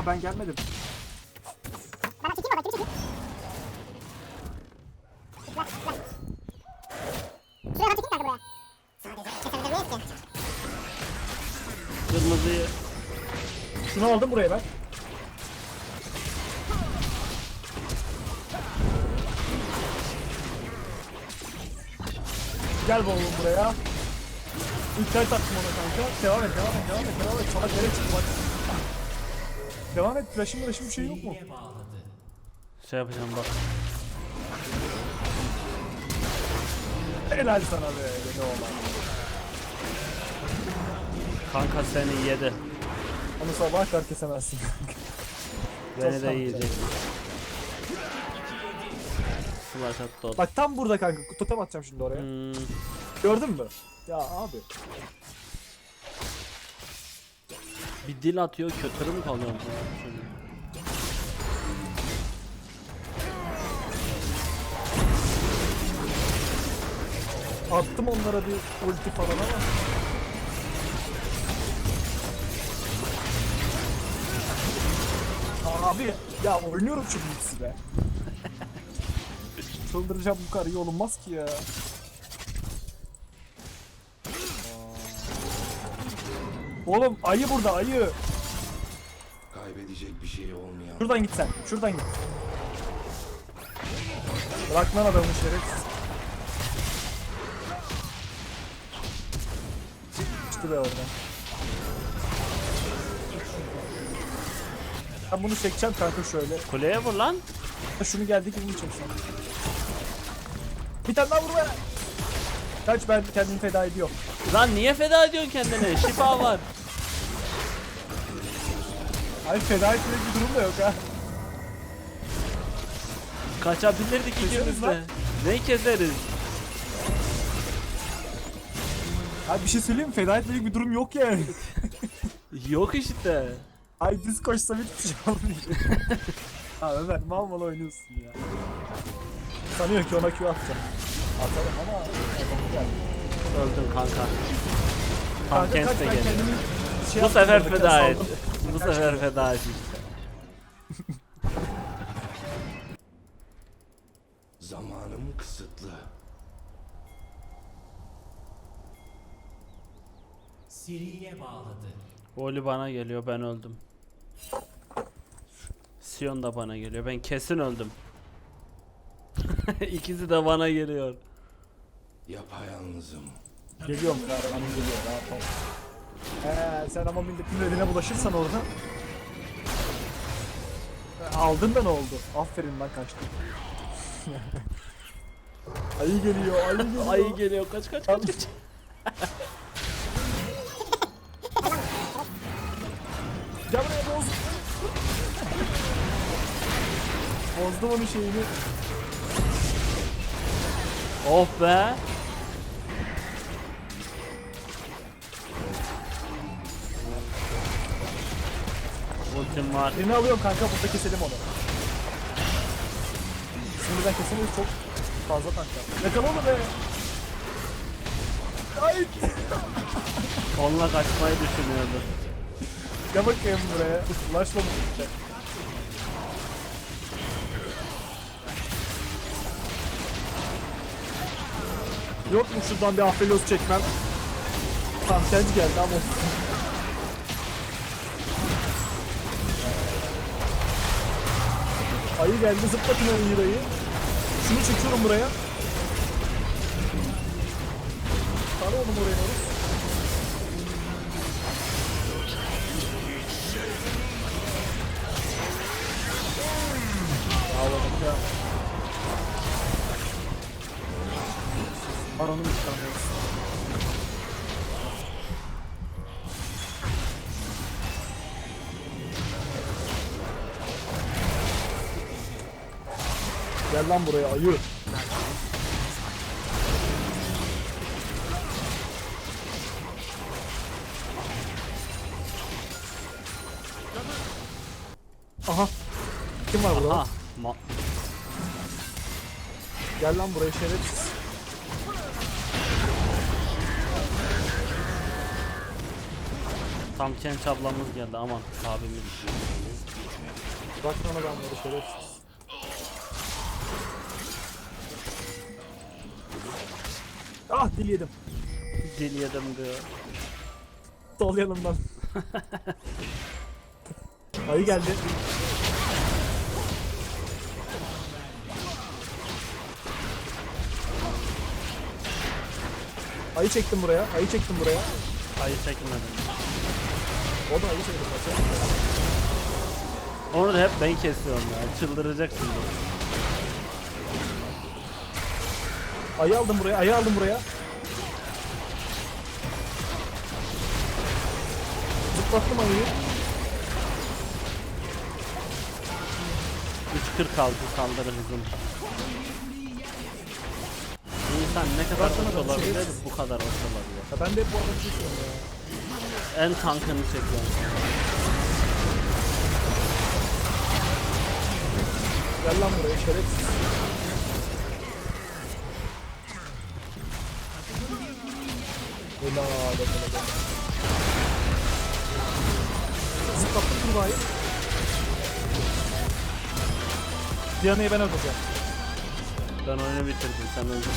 Aa ben gelmedim. Bana çekeyim baba çekeyim. Şuraya bak çekeyim kanka buraya. Kırmızıyı Şunu aldım buraya ben. Gel oğlum buraya. İlk kayıt attım ona kanka. Devam et, devam et, devam et, devam et. Sana çıktı bak. Devam et, flash'ın flash'ın bir şey yok mu? şey yapacağım bak. Helal sana be, ne olan. Kanka seni yedi. Onu sabaha kadar kesemezsin. Beni de yiyecek. Flash attı o. Bak tam burada kanka, totem atacağım şimdi oraya. Hmm, Gördün mü? Ya abi. Bir dil atıyor kötürü mü kalıyor? Attım onlara bir ulti falan ama. Abi ya oynuyorum şu ultisi be. Çıldıracağım bu kadar iyi olunmaz ki ya. Oğlum ayı burada ayı. Kaybedecek bir şey olmayan. Şuradan git sen. Şuradan git. Bırak lan adamı şerefsiz. Çıktı be oradan. Ben bunu çekeceğim kanka şöyle. Kuleye vur lan. Şunu geldi ki bunu çekeceğim. Bir tane daha vur be. Kaç ben kendimi feda ediyorum. Lan niye feda ediyorsun kendini? Şifa var. Ay feda etmek bir durum da yok ha. Kaçabilirdik ikimiz de. lan. Ne keseriz? Abi bir şey söyleyeyim mi? Feda etmelik bir durum yok yani. Yok işte. Ay düz koşsam hiçbir şey olmayacak. ha Ömer mal mal oynuyorsun ya. Sanıyor ki ona Q atacağım. Atarım ama. Öldüm kanka. Kanka kaç Kent de ben kendimi şey Bu yaptım sefer orada, feda et. saldım. Bu sefer feda işte. Zamanım kısıtlı. Seriye bağladı. Oli bana geliyor ben öldüm. Sion da bana geliyor. Ben kesin öldüm. İkisi de bana geliyor. Yapayalnızım. Geliyorum kahramanım geliyor rahat ol. He sen ama milletin eline bulaşırsan orada. Aldın da ne oldu? Aferin lan kaçtın. ayı geliyor, ayı geliyor. Ayı geliyor kaç kaç kaç kaç. Gel buraya boz. Bozdum onun şeyini. Oh be. Ultim var. Birini alıyorum kanka burada keselim onu. Şimdiden kesemeyiz çok fazla kanka. Yakala onu be. Ay. Onunla kaçmayı düşünüyordu. Gel bakayım buraya. Ulaşma bu işte. Yok mu şuradan bir Aphelios çekmem? Tamam geldi ama olsun. Ayı geldi zıplatın o Hira'yı. Şunu çekiyorum buraya. Sarı onu oraya Norris. Ağladık ya. Baron'u çıkarmıyoruz? Gel lan buraya ayı. Aha. Kim var burada? Ha. Ma Gel lan buraya şerefsiz. Tam Kenç ablamız geldi aman abimiz. Bak lan adamları şerefsiz. Ah dil yedim. Dil yedim diyor. Sol yanımdan. Ayı geldi. Ayı çektim buraya. Ayı çektim buraya. Ayı çekmedim. O da ayı çekti. Onu da hep ben kesiyorum ya. Çıldıracak şimdi. Ayı aldım buraya. Ayı aldım buraya. Zıplattım ayıyı. 3.46 saldırı hızım. İnsan ne kadar Baksana ben olabilir şerefsiz. bu kadar olabilir. Ya ben de hep bu adamı çekiyorum ya. En tankını çekiyorum. Gel lan buraya şerefsiz. Helal helal. Zıplattım bayı? Diana'yı ben öldüreceğim. Ben oyunu bitirdim sen öldün.